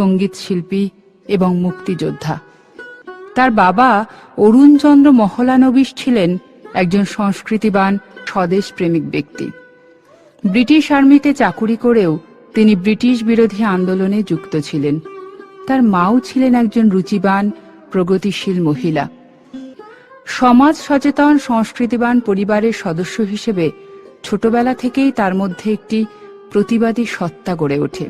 সংগীত শিল্পী এবং মুক্তিযোদ্ধা। তার বাবা অরুণচন্দ্র মহলানবিশ ছিলেন একজন সংস্কৃতিবান স্বদেশ প্রেমিক ব্যক্তি। ব্রিটিশ আর্মিতে চাকুরি করেও তিনি ব্রিটিশ বিরোধী আন্দোলনে যুক্ত ছিলেন। তার মাও ছিলেন একজন রুচিবান, প্রগতিশীল মহিলা। সমাজ সচেতন, সংস্কৃতিবান পরিবারের সদস্য হিসেবে ছোটবেলা থেকেই তার মধ্যে একটি প্রতিবাদী সত্তা গড়ে ওঠে।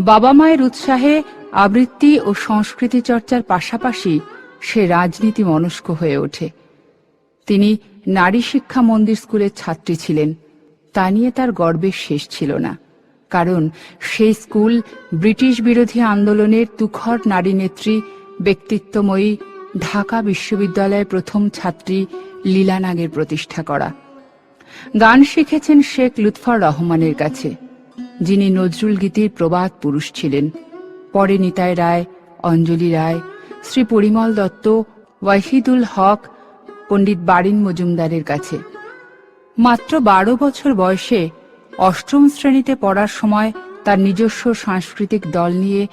বাবা মায়ের উৎসাহে আবৃত্তি ও সংস্কৃতি চর্চার পাশাপাশি সে রাজনীতি মনস্ক হয়ে ওঠে। তিনি নারী শিক্ষা মন্দির স্কুলের ছাত্রী ছিলেন। তা নিয়ে তার গর্বের শেষ ছিল না। কারণ সেই স্কুল ব্রিটিশ বিরোধী আন্দোলনের তুখর নারী নেত্রী, ব্যক্তিত্বময়ী ঢাকা বিশ্ববিদ্যালয়ের প্রথম ছাত্রী লীলা নাগের প্রতিষ্ঠা করা। গান শিখেছেন শেখ লুৎফর রহমানের কাছে। যিনি নজরুল গীতির প্রবাদ পুরুষ ছিলেন। পরে নিতাই রায়, অঞ্জলি রায়, শ্রী পরিমল দত্ত, ওয়াহিদুল হক, পণ্ডিত বারিন মজুমদারের কাছে। মাত্র বারো বছর বয়সে অষ্টম শ্রেণীতে পড়ার সময় তার নিজস্ব সাংস্কৃতিক দল নিয়ে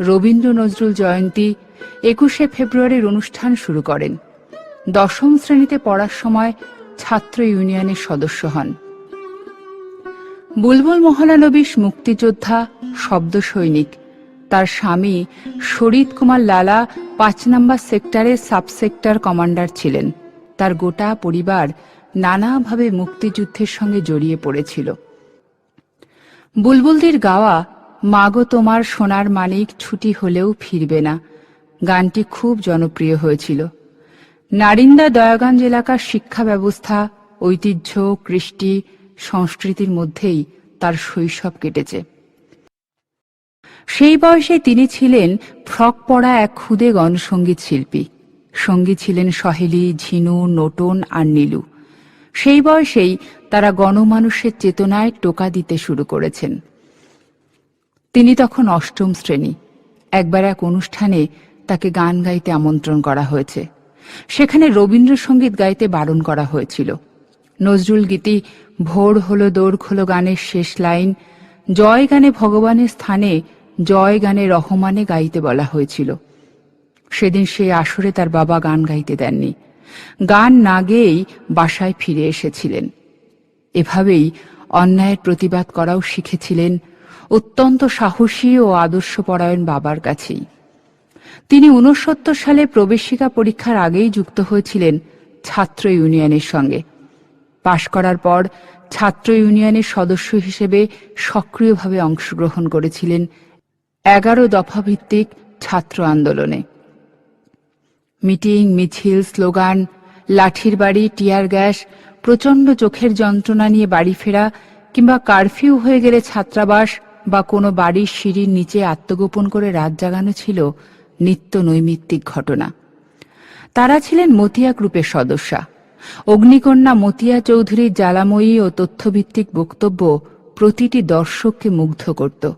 রবীন্দ্র নজরুল জয়ন্তী একুশে ফেব্রুয়ারির অনুষ্ঠান শুরু করেন। দশম শ্রেণীতে পড়ার সময় ছাত্র ইউনিয়নের সদস্য হন। বুলবুল মহলানবিশ মুক্তিযোদ্ধা শব্দ সৈনিক তার স্বামী শরীদ কুমার লালা পাঁচ নম্বর সেক্টরের সাবসেক্টর কমান্ডার ছিলেন। তার গোটা পরিবার নানাভাবে মুক্তিযুদ্ধের সঙ্গে জড়িয়ে পড়েছিল। বুলবুলদির গাওয়া, মাগো তোমার সোনার মানিক ছুটি হলেও ফিরবে না। গানটি খুব জনপ্রিয় হয়েছিল। নারিন্দা দয়াগঞ্জ এলাকার শিক্ষা ব্যবস্থা, ঐতিহ্য, কৃষ্টি সংস্কৃতির মধ্যেই তার শৈশব কেটেছে। সেই বয়সে তিনি ছিলেন ফ্রক পরা এক খুদে গণসঙ্গীত শিল্পী। সঙ্গী ছিলেন সহেলি, ঝিনু নোটন আর নীলু। সেই বয়সেই তারা গণমানুষের চেতনায় টোকা দিতে শুরু করেছেন। তিনি তখন অষ্টম শ্রেণি। একবার এক অনুষ্ঠানে তাকে গান গাইতে আমন্ত্রণ করা হয়েছে। সেখানে রবীন্দ্রসঙ্গীত গাইতে বারণ করা হয়েছিল। নজরুল গীতি, ভোর হলো দৌড় খোলো গানের শেষ লাইন, জয় গানে ভগবানের স্থানে, জয় গানে রহমানে গাইতে বলা হয়েছিল। সেদিন সেই আসরে তার বাবা গান গাইতে দেননি। গান না গেয়েই বাসায় ফিরে এসেছিলেন। এভাবেই অন্যায়ের প্রতিবাদ করাও শিখেছিলেন অত্যন্ত সাহসী ও আদর্শপরায়ণ বাবার কাছেই। তিনি উনসত্তর সালে প্রবেশিকা পরীক্ষার আগেই যুক্ত হয়েছিলেন ছাত্র ইউনিয়নের সঙ্গে। পাশ করার পর ছাত্র ইউনিয়নের সদস্য হিসেবে সক্রিয়ভাবে অংশগ্রহণ করেছিলেন এগারো দফা ভিত্তিক ছাত্র আন্দোলনে। মিটিং, মিছিল, স্লোগান, লাঠির বাড়ি, টিয়ার গ্যাস, প্রচণ্ড চোখের যন্ত্রণা নিয়ে বাড়ি ফেরা কিংবা কারফিউ হয়ে গেলে ছাত্রাবাস বা কোনো বাড়ির সিঁড়ির নিচে আত্মগোপন করে রাত জাগানো ছিল নিত্য নৈমিত্তিক ঘটনা। তারা ছিলেন মতিয়া গ্রুপের সদস্যা। অগ্নিকন্যা মতিয়া চৌধুরীর জ্বালাময়ী ও তথ্যভিত্তিক বক্তব্য প্রতিটি দর্শককে মুগ্ধ করত।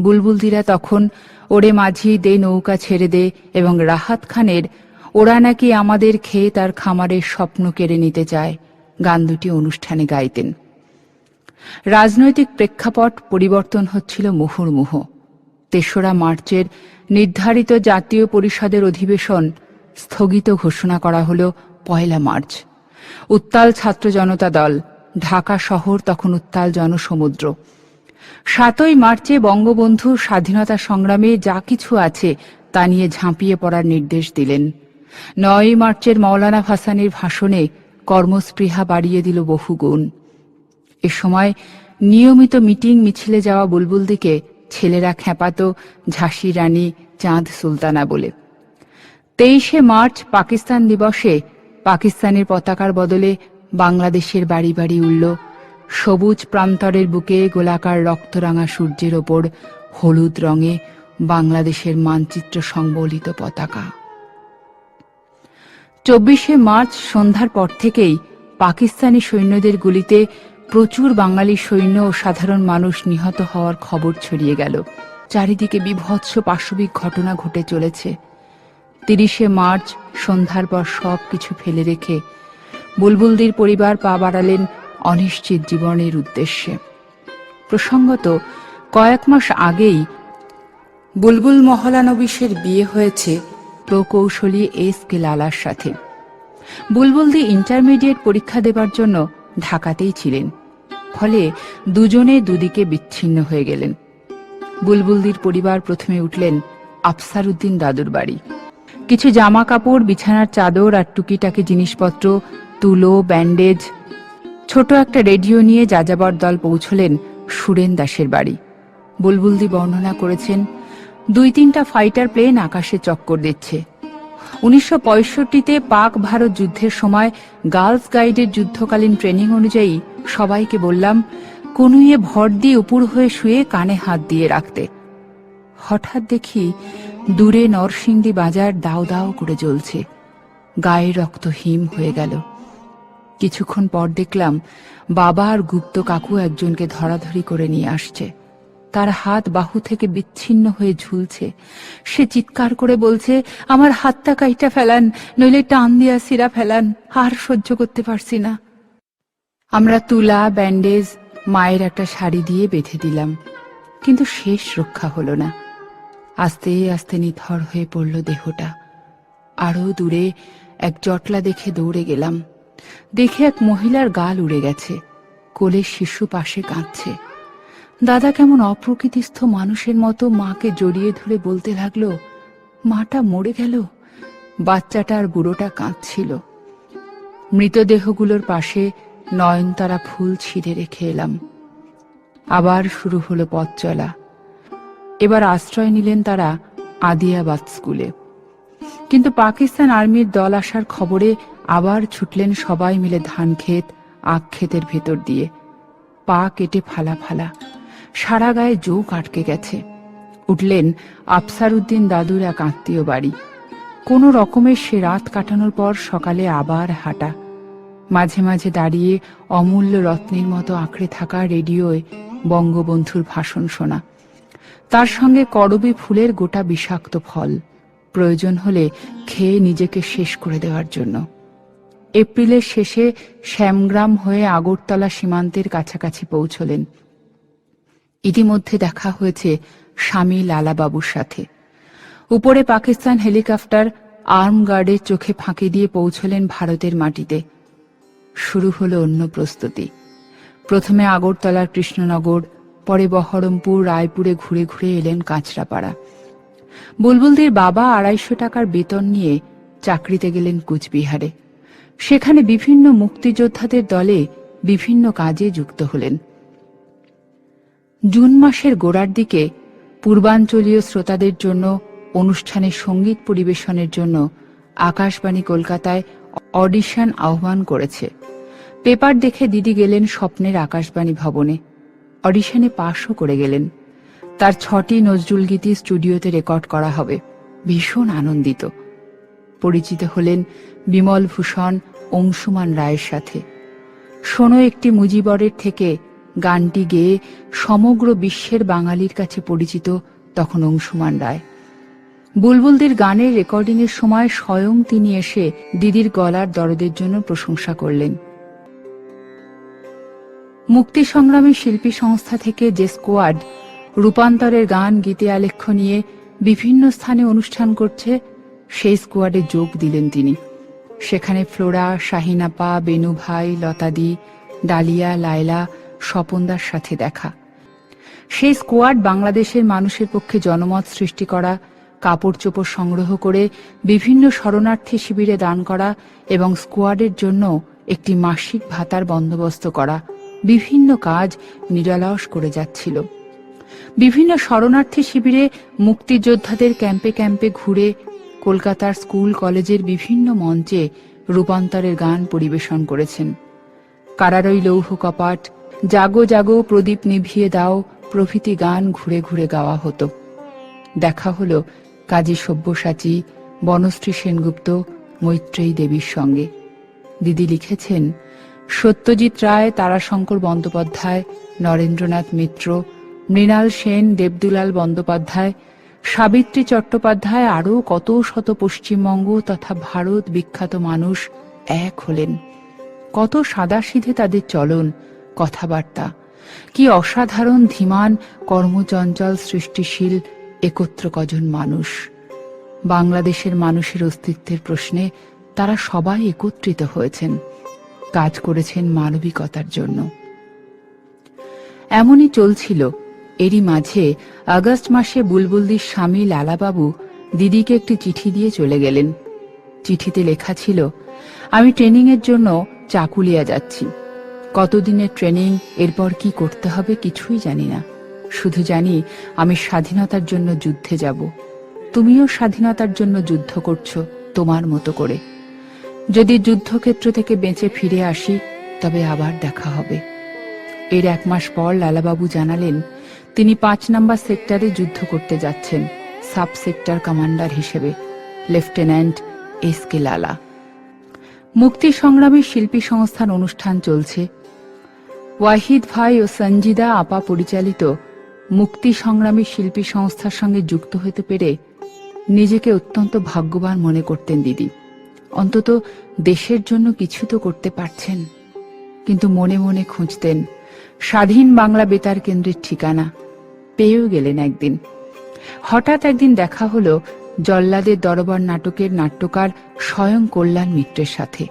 বুলবুলদিরা তখন ওরে মাঝি দে নৌকা ছেড়ে দে এবং রাহাত খানের ওরা নাকি আমাদের খেয়ে তার খামারের স্বপ্ন কেড়ে নিতে চায় গান দুটি অনুষ্ঠানে গাইতেন। রাজনৈতিক প্রেক্ষাপট পরিবর্তন হচ্ছিল মুহুর্মুহ। তেসরা মার্চের নির্ধারিত জাতীয় পরিষদের অধিবেশন স্থগিত ঘোষণা করা হল পয়লা মার্চ। উত্তাল ছাত্র জনতা দল, ঢাকা শহর, তখন উত্তাল জনসমুদ্র। সাতই মার্চে বঙ্গবন্ধু স্বাধীনতা সংগ্রামে যা কিছু আছে তা নিয়ে ঝাঁপিয়ে পড়ার নির্দেশ দিলেন। নয় মার্চের মৌলানা ভাসানির ভাষণে কর্মস্পৃহা বাড়িয়ে দিল বহুগুণ এ সময় নিয়মিত মিটিং মিছিলে যাওয়া বুলবুলদিকে ছেলেরা খেপাত ঝাঁসি রানী, চাঁদ সুলতানা বলে। তেইশে মার্চ পাকিস্তান দিবসে পাকিস্তানের পতাকার বদলে বাংলাদেশের বাড়ি বাড়ি উঠল সবুজ প্রান্তরের বুকে গোলাকার রক্তরাঙা সূর্যের ওপর হলুদ রঙে বাংলাদেশের মানচিত্র সংবলিত পতাকা। চব্বিশে মার্চ সন্ধ্যার পর থেকেই পাকিস্তানি সৈন্যদের গুলিতে প্রচুর বাঙালি সৈন্য ও সাধারণ মানুষ নিহত হওয়ার খবর ছড়িয়ে গেল। চারিদিকে বিভৎস পাশবিক ঘটনা ঘটে চলেছে। তিরিশে মার্চ সন্ধ্যার পর সব কিছু ফেলে রেখে বুলবুলদির পরিবার পা বাড়ালেন অনিশ্চিত জীবনের উদ্দেশ্যে। প্রসঙ্গত, কয়েক মাস আগেই বুলবুল মহলানবিশের বিয়ে হয়েছে প্রকৌশলী এস কে লালার সাথে। বুলবুলদি ইন্টারমিডিয়েট পরীক্ষা দেবার জন্য ঢাকাতেই ছিলেন, ফলে দুজনে দুদিকে বিচ্ছিন্ন হয়ে গেলেন। বুলবুলদির পরিবার প্রথমে উঠলেন আফসার উদ্দিন দাদুর বাড়ি। কিছু জামা কাপড় বিছানার চাদর আর টুকিটাকি জিনিসপত্র, তুলো, ব্যান্ডেজ। ছোট একটা রেডিও নিয়ে যাযাবর দল পৌঁছলেন সুরেন দাসের বাড়ি। বুলবুলদি বর্ণনা করেছেন, দুই তিনটা ফাইটার প্লেন আকাশে চক্কর দিচ্ছে। উনিশশো পঁয়ষট্টিতে পাক ভারত যুদ্ধের সময় গার্লস গাইডের যুদ্ধকালীন ট্রেনিং অনুযায়ী সবাইকে বললাম, কনুইয়ে ভর দিয়ে উপর হয়ে শুয়ে কানে হাত দিয়ে রাখতে। হঠাৎ দেখি দূরে নরসিংদী বাজার দাও দাও করে জ্বলছে। গায়ে রক্ত হিম হয়ে গেল। কিছুক্ষণ পর দেখলাম বাবা আর গুপ্ত কাকু একজনকে ধরাধরি করে নিয়ে আসছে। তার হাত বাহু থেকে বিচ্ছিন্ন হয়ে ঝুলছে। সে চিৎকার করে বলছে, আমার হাতটা কাইটা ফেলান, নইলে টান দিয়া সিরা ফেলান, আর সহ্য করতে পারছি না। আমরা তুলা, ব্যান্ডেজ, মায়ের একটা শাড়ি দিয়ে বেঁধে দিলাম। কিন্তু শেষ রক্ষা হলো না। আস্তে আস্তে নিথর হয়ে পড়ল দেহটা। আরও দূরে এক জটলা দেখে দৌড়ে গেলাম। দেখে এক মহিলার গাল উড়ে গেছে। কোলের শিশু পাশে কাঁদছে। দাদা কেমন অপ্রকৃতিস্থ মানুষের মতো মাকে জড়িয়ে ধরে বলতে লাগল, মাটা মরে গেল। বাচ্চাটা আর বুড়োটা কাঁদছিল। মৃতদেহগুলোর পাশে নয়নতারা ফুল ছিঁড়ে রেখে এলাম। আবার শুরু হলো পথ চলা। এবার আশ্রয় নিলেন তারা আদিয়াবাদ স্কুলে। কিন্তু পাকিস্তান আর্মির দল আসার খবরে আবার ছুটলেন সবাই মিলে ধান ক্ষেত, আখ ক্ষেতের ভেতর দিয়ে। পা কেটে ফালা ফালা। সারা গায়ে জোক আটকে গেছে। উঠলেন আফসার উদ্দিন দাদুর এক আত্মীয় বাড়ি। কোনো রকমের সে রাত কাটানোর পর সকালে আবার হাঁটা। মাঝে মাঝে দাঁড়িয়ে অমূল্য রত্নের মতো আঁকড়ে থাকা রেডিওয় বঙ্গবন্ধুর ভাষণ শোনা। তার সঙ্গে করবি ফুলের গোটা বিষাক্ত ফল। প্রয়োজন হলে খেয়ে নিজেকে শেষ করে দেওয়ার জন্য। এপ্রিলের শেষে শ্যামগ্রাম হয়ে আগরতলা সীমান্তের কাছাকাছি পৌঁছলেন। ইতিমধ্যে দেখা হয়েছে স্বামী লালাবাবুর সাথে। উপরে পাকিস্তান হেলিকপ্টার আর্ম গার্ডের চোখে ফাঁকি দিয়ে পৌঁছলেন ভারতের মাটিতে। শুরু হলো অন্য প্রস্তুতি। প্রথমে আগরতলার কৃষ্ণনগর পরে বহরমপুর, রায়পুরে ঘুরে ঘুরে এলেন কাঁচরাপাড়া। বুলবুলদের বাবা আড়াইশো টাকার বেতন নিয়ে চাকরিতে গেলেন কুচবিহারে। সেখানে বিভিন্ন মুক্তিযোদ্ধাদের দলে বিভিন্ন কাজে যুক্ত হলেন। জুন মাসের গোড়ার দিকে পূর্বাঞ্চলীয় শ্রোতাদের জন্য অনুষ্ঠানে সংগীত পরিবেশনের জন্য আকাশবাণী কলকাতায় অডিশন আহ্বান করেছে। পেপার দেখে দিদি গেলেন স্বপ্নের আকাশবাণী ভবনে। অডিশনে পাশও করে গেলেন। তার ছটি নজরুল গীতি স্টুডিওতে রেকর্ড করা হবে। ভীষণ আনন্দিত। পরিচিত হলেন বিমল ভূষণ, অংশুমান রায়ের সাথে। শোনো একটি মুজিবরের থেকে গানটি গেয়ে সমগ্র বিশ্বের বাঙালির কাছে পরিচিত তখন অংশুমান রায়। বুলবুলদের গানের রেকর্ডিংয়ের সময় স্বয়ং তিনি এসে দিদির গলার দরদের জন্য প্রশংসা করলেন। মুক্তি সংগ্রামী শিল্পী সংস্থা থেকে যে স্কোয়াড, রূপান্তরের গান, গীতে আলেখ্য নিয়ে বিভিন্ন স্থানে অনুষ্ঠান করছে, সেই স্কোয়াডে যোগ দিলেন তিনি। সেখানে ফ্লোরা শাহিনাপা বেনু ভাই লতাদি ডালিয়া, লায়লা স্বপনদার সাথে দেখা। সেই স্কোয়াড বাংলাদেশের মানুষের পক্ষে জনমত সৃষ্টি করা, কাপড় চোপড় সংগ্রহ করে বিভিন্ন শরণার্থী শিবিরে দান করা এবং স্কোয়াডের জন্য একটি মাসিক ভাতার বন্দোবস্ত করা। বিভিন্ন কাজ নিরলস করে যাচ্ছিল। বিভিন্ন শরণার্থী শিবিরে মুক্তিযোদ্ধাদের ক্যাম্পে ক্যাম্পে ঘুরে কলকাতার স্কুল, কলেজের বিভিন্ন মঞ্চে রূপান্তরের গান পরিবেশন করেছেন। কারারই লৌহ কপাট, জাগো জাগো প্রদীপ নিভিয়ে দাও, প্রভৃতি গান ঘুরে ঘুরে গাওয়া হতো। দেখা হলো কাজী সব্যসাচী, বনশ্রী সেনগুপ্ত, মৈত্রেয়ী দেবীর সঙ্গে। দিদি লিখেছেন সত্যজিৎ রায়, তারাশঙ্কর বন্দ্যোপাধ্যায়, নরেন্দ্রনাথ মিত্র, মৃণাল সেন, দেবদুলাল বন্দ্যোপাধ্যায়, সাবিত্রী চট্টোপাধ্যায় আরও কত শত পশ্চিমবঙ্গ তথা ভারত বিখ্যাত মানুষ এক হলেন। কত সাদাসিধে তাদের চলন, কথাবার্তা। কি অসাধারণ ধীমান, কর্মচঞ্চল, সৃষ্টিশীল, একত্র কজন মানুষ। বাংলাদেশের মানুষের অস্তিত্বের প্রশ্নে তারা সবাই একত্রিত হয়েছেন। কাজ করেছেন মানবিকতার জন্য। এমনই চলছিল। এরই মাঝে আগস্ট মাসে বুলবুলদির স্বামী লালাবাবু দিদিকে একটি চিঠি দিয়ে চলে গেলেন। চিঠিতে লেখা ছিল, আমি ট্রেনিং এর জন্য চাকুলিয়া যাচ্ছি। কতদিনের ট্রেনিং, এরপর কি করতে হবে কিছুই জানি না। শুধু জানি আমি স্বাধীনতার জন্য যুদ্ধে যাব। তুমিও স্বাধীনতার জন্য যুদ্ধ করছ তোমার মতো করে। যদি যুদ্ধক্ষেত্র থেকে বেঁচে ফিরে আসি, তবে আবার দেখা হবে। এর এক মাস পর লালাবাবু জানালেন, তিনি পাঁচ নাম্বার সেক্টরে যুদ্ধ করতে যাচ্ছেন সাব সেক্টর কমান্ডার হিসেবে, লেফটেন্যান্ট এস কে লালা। মুক্তি সংগ্রামী শিল্পী সংস্থান অনুষ্ঠান চলছে। ওয়াহিদ ভাই ও সঞ্জিদা আপা পরিচালিত মুক্তি সংগ্রামী শিল্পী সংস্থার সঙ্গে যুক্ত হতে পেরে নিজেকে অত্যন্ত ভাগ্যবান মনে করতেন দিদি। অন্তত দেশের জন্য কিছু তো করতে পারছেন। কিন্তু মনে মনে খুঁজতেন, স্বাধীন বাংলা বেতার কেন্দ্রের ঠিকানা। পেয়েও গেলেন একদিন। হঠাৎ একদিন দেখা হলো জল্লাদের দরবার নাটকের নাট্যকার স্বয়ং কল্যাণ মিত্রের সাথে।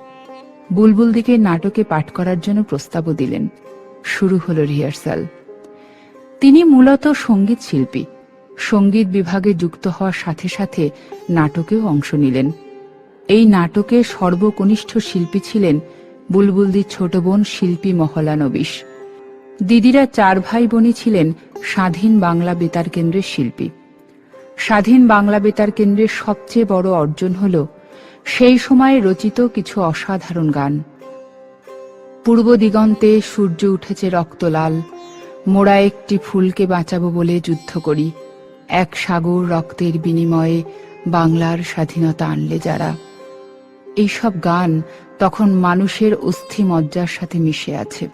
বুলবুল দিকে নাটকে পাঠ করার জন্য প্রস্তাবও দিলেন। শুরু হলো রিহার্সাল। তিনি মূলত সংগীত শিল্পী। সংগীত বিভাগে যুক্ত হওয়ার সাথে সাথে নাটকেও অংশ নিলেন। এই নাটকে সর্বকনিষ্ঠ শিল্পী ছিলেন বুলবুলদির ছোট বোন শিল্পী মহলানবিশ। দিদিরা চার ভাই বোনই ছিলেন স্বাধীন বাংলা বেতার কেন্দ্রের শিল্পী। স্বাধীন বাংলা বেতার কেন্দ্রের সবচেয়ে বড় অর্জন হল সেই সময়ে রচিত কিছু অসাধারণ গান। পূর্ব দিগন্তে সূর্য উঠেছে রক্তলাল, মোড়া একটি ফুলকে বাঁচাবো বলে যুদ্ধ করি। এক সাগর রক্তের বিনিময়ে বাংলার স্বাধীনতা আনলে যারা। এইসব গান তখন মানুষের অস্থি মজ্জার সাথে মিশে আছে।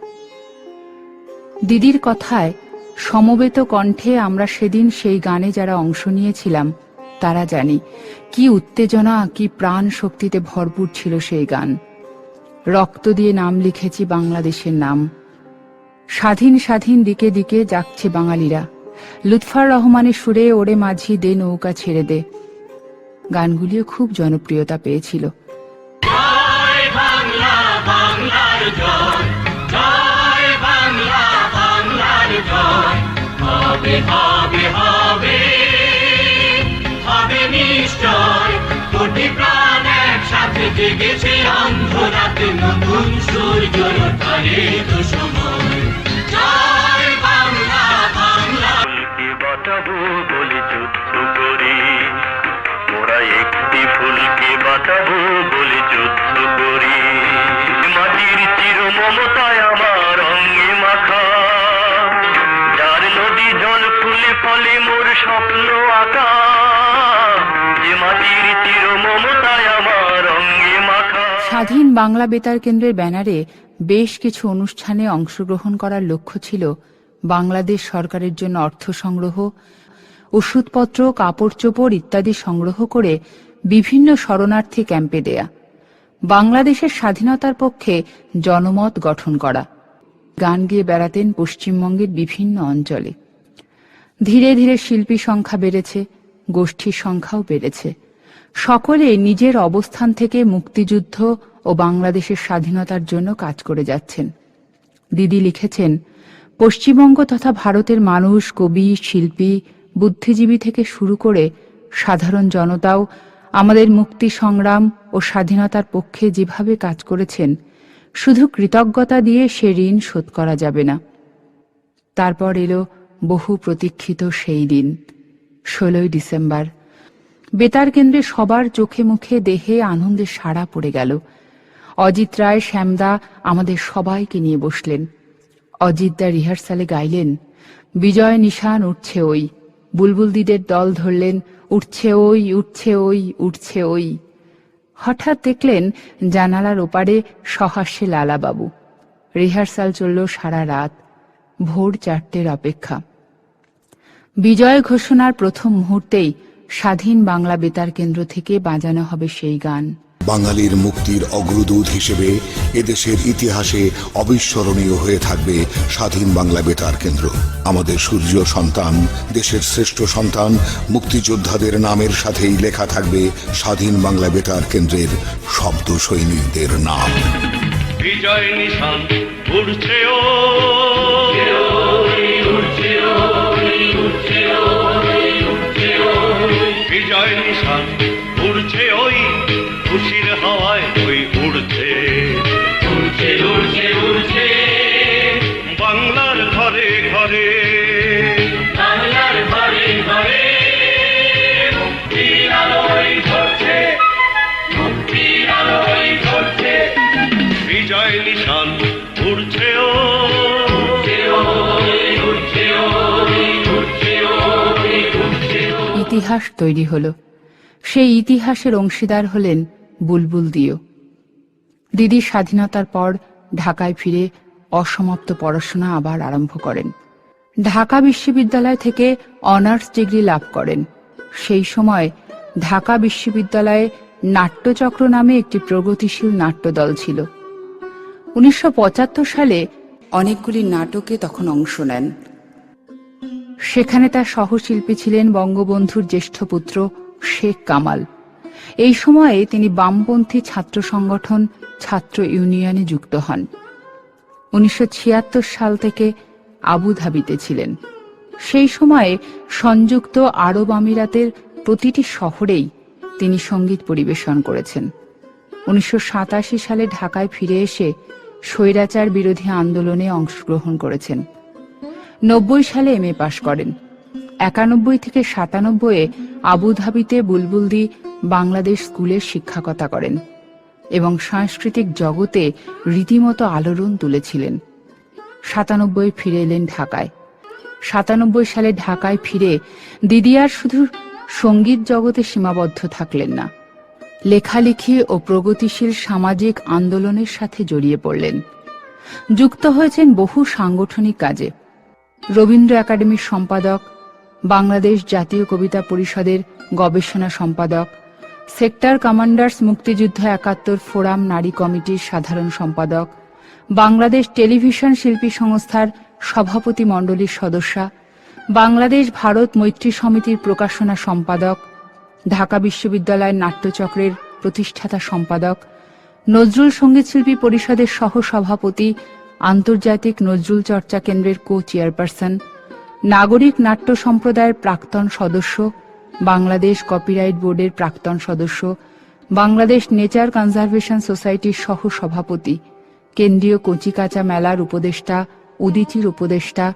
দিদির কথায় সমবেত কণ্ঠে আমরা সেদিন সেই গানে যারা অংশ নিয়েছিলাম, তারা জানি, কি উত্তেজনা, কি প্রাণ শক্তিতে ভরপুর ছিল সেই গান। রক্ত দিয়ে নাম লিখেছি বাংলাদেশের নাম। স্বাধীন স্বাধীন, দিকে দিকে যাচ্ছে বাঙালিরা। লুৎফার রহমানের সুরে ওরে মাঝি দে নৌকা ছেড়ে দে। গানগুলিও খুব জনপ্রিয়তা পেয়েছিল। হবে হবে হবে নিশ্চয়। কোটি প্রাণ একসাথে জেগেছে অন্ধরাতে নতুন সূর্য ওঠারে তো সময় জয় বাংলা বাংলা। যুদ্ধ করি। মোরা একটি ফুলকে বাঁচাবো স্বপ্ন যে মাটির চির মমতায় আমার অঙ্গে মাখা। স্বাধীন বাংলা বেতার কেন্দ্রের ব্যানারে বেশ কিছু অনুষ্ঠানে অংশগ্রহণ করার লক্ষ্য ছিল বাংলাদেশ সরকারের জন্য অর্থ সংগ্রহ, ওষুধপত্র কাপড় চোপড় ইত্যাদি সংগ্রহ করে বিভিন্ন শরণার্থী ক্যাম্পে দেয়া, বাংলাদেশের স্বাধীনতার পক্ষে জনমত গঠন করা, গান গেয়ে বেড়াতেন পশ্চিমবঙ্গের বিভিন্ন অঞ্চলে। ধীরে ধীরে শিল্পী সংখ্যা বেড়েছে, গোষ্ঠীর সংখ্যাও বেড়েছে। সকলে নিজের অবস্থান থেকে মুক্তিযুদ্ধ ও বাংলাদেশের স্বাধীনতার জন্য কাজ করে যাচ্ছেন। দিদি লিখেছেন, পশ্চিমবঙ্গ তথা ভারতের মানুষ, কবি, শিল্পী, বুদ্ধিজীবী থেকে শুরু করে সাধারণ জনতাও আমাদের মুক্তি সংগ্রাম ও স্বাধীনতার পক্ষে যেভাবে কাজ করেছেন, শুধু কৃতজ্ঞতা দিয়ে সে ঋণ শোধ করা যাবে না। তারপর এলো বহু প্রতীক্ষিত সেই দিন, ষোলোই ডিসেম্বর। বেতার কেন্দ্রে সবার চোখে মুখে দেহে আনন্দের সাড়া পড়ে গেল। অজিত রায়, শ্যামদা আমাদের সবাইকে নিয়ে বসলেন। অজিতদা রিহার্সালে গাইলেন, বিজয় নিশান, উঠছে ওই। বুলবুলদিদের দল ধরলেন, উঠছে ওই উঠছে ওই উঠছে ওই। হঠাৎ দেখলেন জানালার ওপারে সহাস্যে লালাবাবু। রিহার্সাল চলল সারা রাত। ভোর চারটের অপেক্ষা। বিজয় ঘোষণার প্রথম মুহূর্তেই স্বাধীন বাংলা বেতার কেন্দ্র থেকে বাজানো হবে সেই গান। বাঙালির মুক্তির অগ্রদূত হিসেবে এদেশের ইতিহাসে অবিস্মরণীয় হয়ে থাকবে স্বাধীন বাংলা বেতার কেন্দ্র। আমাদের সূর্য সন্তান, দেশের শ্রেষ্ঠ সন্তান, মুক্তিযোদ্ধাদের নামের সাথেই লেখা থাকবে স্বাধীন বাংলা বেতার কেন্দ্রের শব্দ সৈনিকদের নাম। বিজয় নিশান উড়ছে ও। ইতিহাস তৈরি হলো। সেই ইতিহাসের অংশীদার হলেন বুলবুল দিও। দিদির স্বাধীনতার পর ঢাকায় ফিরে অসমাপ্ত পড়াশোনা আবার আরম্ভ করেন। ঢাকা বিশ্ববিদ্যালয় থেকে অনার্স ডিগ্রি লাভ করেন। সেই সময় ঢাকা বিশ্ববিদ্যালয়ে নাট্যচক্র নামে একটি প্রগতিশীল নাট্যদল ছিল। উনিশশো পঁচাত্তর সালে অনেকগুলি নাটকে তখন অংশ নেন। সেখানে তার সহশিল্পী ছিলেন বঙ্গবন্ধুর জ্যেষ্ঠ পুত্র শেখ কামাল। এই সময়ে তিনি বামপন্থী ছাত্র সংগঠন, ছাত্র ইউনিয়নে যুক্ত হন। উনিশশো ছিয়াত্তর সাল থেকে আবুধাবিতে ছিলেন। সেই সময়ে সংযুক্ত আরব আমিরাতের প্রতিটি শহরেই তিনি সংগীত পরিবেশন করেছেন। উনিশশো সাতাশি সালে ঢাকায় ফিরে এসে স্বৈরাচার বিরোধী আন্দোলনে অংশগ্রহণ করেছেন। নব্বই সালে এম এ পাশ করেন। একানব্বই থেকে সাতানব্বইয়ে আবুধাবিতে বুলবুলদি বাংলাদেশ স্কুলের শিক্ষকতা করেন এবং সাংস্কৃতিক জগতে রীতিমতো আলোড়ন তুলেছিলেন। সাতানব্বই ফিরে এলেন ঢাকায়। সাতানব্বই সালে ঢাকায় ফিরে দিদিয়ার শুধু সংগীত জগতে সীমাবদ্ধ থাকলেন না, লেখালেখি ও প্রগতিশীল সামাজিক আন্দোলনের সাথে জড়িয়ে পড়লেন। যুক্ত হয়েছেন বহু সাংগঠনিক কাজে। রবীন্দ্র একাডেমির সম্পাদক, বাংলাদেশ জাতীয় কবিতা পরিষদের গবেষণা সম্পাদক, সেক্টর কমান্ডার্স মুক্তিযুদ্ধ একাত্তর ফোরাম নারী কমিটির সাধারণ সম্পাদক, বাংলাদেশ টেলিভিশন শিল্পী সংস্থার সভাপতি মণ্ডলীর সদস্যা, বাংলাদেশ ভারত মৈত্রী সমিতির প্রকাশনা সম্পাদক, ঢাকা বিশ্ববিদ্যালয়ের নাট্যচক্রের প্রতিষ্ঠাতা সম্পাদক, নজরুল সঙ্গীতশিল্পী পরিষদের সহ সভাপতি আন্তর্জাতিক নজরুল চর্চা কেন্দ্রের কো চেয়ারপারসন নাগরিক নাট্য সম্প্রদায়ের প্রাক্তন সদস্য, বাংলাদেশ কপিরাইট বোর্ডের প্রাক্তন সদস্য, বাংলাদেশ নেচার কনজারভেশন সোসাইটির সহ সভাপতি কেন্দ্রীয় কচিকাচা মেলার উপদেষ্টা, উদিচির উপদেষ্টা,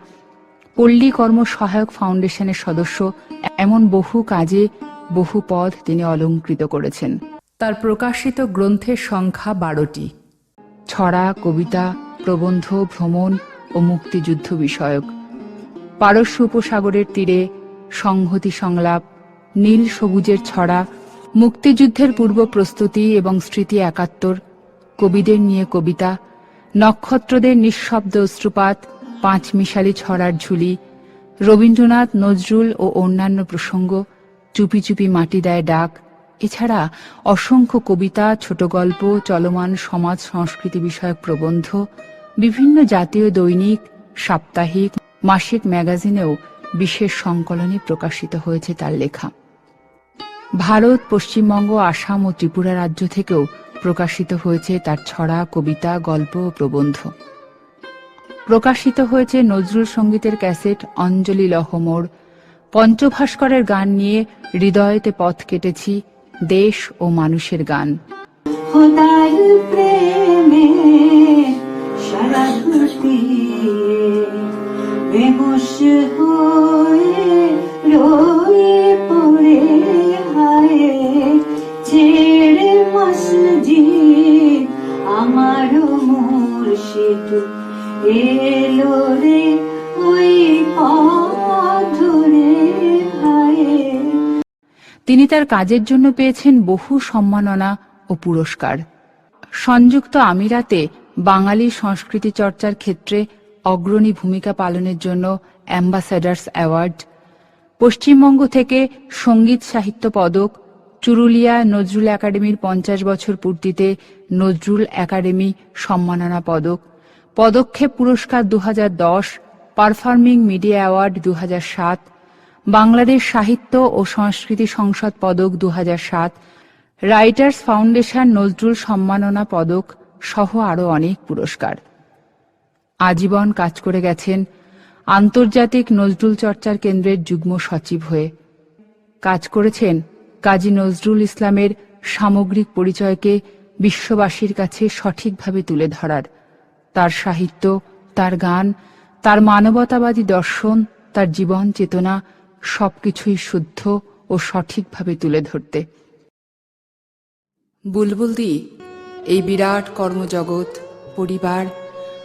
পল্লী কর্ম সহায়ক ফাউন্ডেশনের সদস্য, এমন বহু কাজে বহু পদ তিনি অলঙ্কৃত করেছেন। তার প্রকাশিত গ্রন্থের সংখ্যা বারোটি। ছড়া, কবিতা, প্রবন্ধ, ভ্রমণ ও মুক্তিযুদ্ধ বিষয়ক। পারস্য উপসাগরের তীরে সংহতি সংলাপ, নীল সবুজের ছড়া, মুক্তিযুদ্ধের পূর্ব প্রস্তুতি এবং স্মৃতি একাত্তর, কবিদের নিয়ে কবিতা, নক্ষত্রদের নিঃশব্দ অশ্রুপাত, পাঁচ মিশালি ছড়ার ঝুলি, রবীন্দ্রনাথ, নজরুল ও অন্যান্য প্রসঙ্গ, চুপি চুপি মাটি দেয় ডাক এছাড়া অসংখ্য কবিতা, ছোট গল্প, চলমান সমাজ সংস্কৃতি বিষয়ক প্রবন্ধ, বিভিন্ন জাতীয় দৈনিক, সাপ্তাহিক, মাসিক ম্যাগাজিনেও বিশেষ সংকলনে প্রকাশিত হয়েছে তার লেখা। ভারত, পশ্চিমবঙ্গ, আসাম ও ত্রিপুরা রাজ্য থেকেও প্রকাশিত হয়েছে তার ছড়া, কবিতা, গল্প ও প্রবন্ধ। প্রকাশিত হয়েছে নজরুল সঙ্গীতের ক্যাসেট অঞ্জলি লহমোর, পঞ্চভাস্করের গান নিয়ে হৃদয়তে পথ কেটেছি দেশ ও মানুষের গান। প্রেমে সারাধুতি বেহুশ হয়ে তিনি তার কাজের জন্য পেয়েছেন বহু সম্মাননা ও পুরস্কার। সংযুক্ত আমিরাতে বাঙালি সংস্কৃতি চর্চার ক্ষেত্রে অগ্রণী ভূমিকা পালনের জন্য অ্যাম্বাসেডার্স অ্যাওয়ার্ড, পশ্চিমবঙ্গ থেকে সংগীত সাহিত্য পদক, চুরুলিয়া নজরুল একাডেমির পঞ্চাশ বছর পূর্তিতে নজরুল একাডেমি সম্মাননা পদক, পদক্ষেপ পুরস্কার দু হাজার দশ, পারফর্মিং মিডিয়া অ্যাওয়ার্ড দু হাজার সাত বাংলাদেশ সাহিত্য ও সংস্কৃতি সংসদ পদক দু সাত, রাইটার্স ফাউন্ডেশন নজরুল সম্মাননা পদক সহ আরও অনেক পুরস্কার। আজীবন কাজ করে গেছেন আন্তর্জাতিক নজরুল চর্চার কেন্দ্রের যুগ্ম সচিব হয়ে। কাজ করেছেন কাজী নজরুল ইসলামের সামগ্রিক পরিচয়কে বিশ্ববাসীর কাছে সঠিকভাবে তুলে ধরার। তার সাহিত্য, তার গান, তার মানবতাবাদী দর্শন, তার জীবন চেতনা সবকিছুই শুদ্ধ ও সঠিকভাবে তুলে ধরতে। বুলবুলদি এই বিরাট কর্মজগৎ, পরিবার,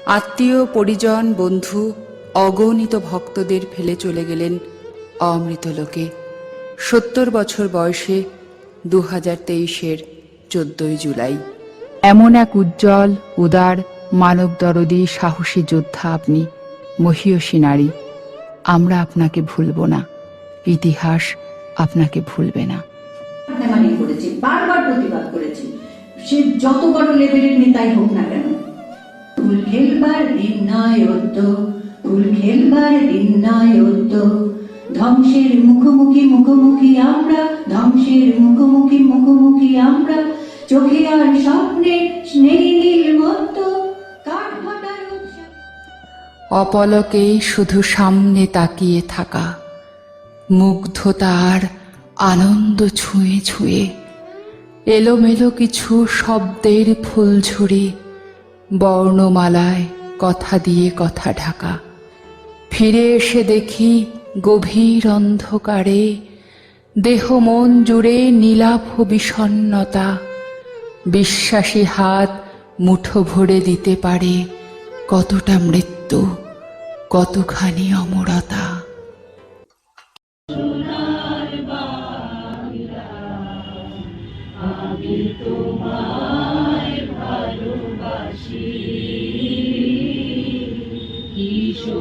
আত্মীয়, পরিজন, বন্ধু, অগণিত ভক্তদের ফেলে চলে গেলেন অমৃত লোকে। সত্তর বছর বয়সে দু হাজার তেইশের চোদ্দই জুলাই। এমন এক উজ্জ্বল, উদার মানব দরদি সাহসী যোদ্ধা আপনি, মহীয়সী নারী। আমরা আপনাকে ভুলব না। ইতিহাস আপনাকে ভুলবে না। করেছি বারবার প্রতিবাদ করেছি। সে যত বড় লেভেলের নেতাই হোক না কেন ফুল খেলবার দিন নয় অদ্য ফুল খেলবার দিন নয় অদ্য। ধ্বংসের মুখোমুখি মুখোমুখি আমরা ধ্বংসের মুখোমুখি মুখোমুখি আমরা। চোখে আর স্বপ্নে নেই নীল কাঠ অপলকেই শুধু সামনে তাকিয়ে থাকা। মুগ্ধতার আনন্দ ছুঁয়ে ছুঁয়ে, এলোমেলো কিছু শব্দের ফুলঝুরি, বর্ণমালায় কথা দিয়ে কথা ঢাকা। ফিরে এসে দেখি গভীর অন্ধকারে, দেহ মন জুড়ে নীলাভ বিষণ্নতা বিশ্বাসী হাত মুঠো ভরে দিতে পারে কতটা মৃত্যু, কতখানি অমরতা।